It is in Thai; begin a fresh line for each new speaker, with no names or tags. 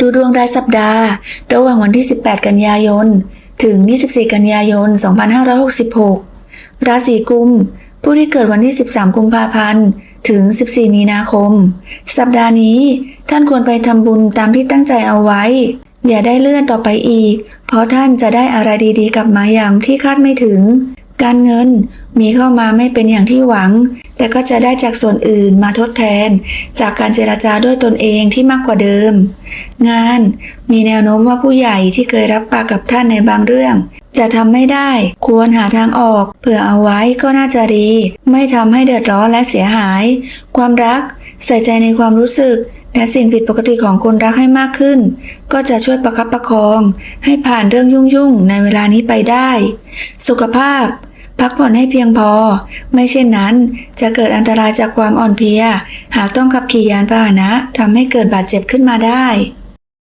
ดูดวงรายสัปดาห์ ระหว่างวันที่ 18 กันยายน ถึง 24 กันยายน 2566 ราศีกุม ผู้ที่เกิดวันที่ 13 กุมภาพันธ์ ถึง 14 มีนาคม สัปดาห์นี้ท่านควรไปทำบุญตามที่ตั้งใจเอาไว้ อย่าได้เลื่อนต่อไปอีก เพราะท่านจะได้อะไรดีๆ กลับมาอย่างที่คาดไม่ถึง การเงินมีเข้ามาไม่เป็นอย่างที่หวัง แต่ก็จะได้จากส่วนอื่นมาทดแทน จากการเจราจาด้วยตนเองที่มากกว่าเดิม งานมีแนวโน้มว่าผู้ใหญ่ที่เคยรับปากกับท่านในบางเรื่อง จะทำไม่ได้ควรหาทางออก เผื่อเอาไว้ก็น่าจะดี ไม่ทำให้เดือดร้อนและเสียหาย ความรักใส่ใจในความรู้สึกและสิ่งผิดปกติของคนรักให้มากขึ้น ก็จะช่วยประคับประคอง ให้ผ่านเรื่องยุ่งๆ ในเวลานี้ไปได้ สุขภาพ พักผ่อนให้เพียงพอ ไม่เช่นนั้นจะเกิดอันตรายจากความอ่อนเพลีย หากต้องขับขี่ยานพาหนะทำให้เกิดบาดเจ็บขึ้นมาได้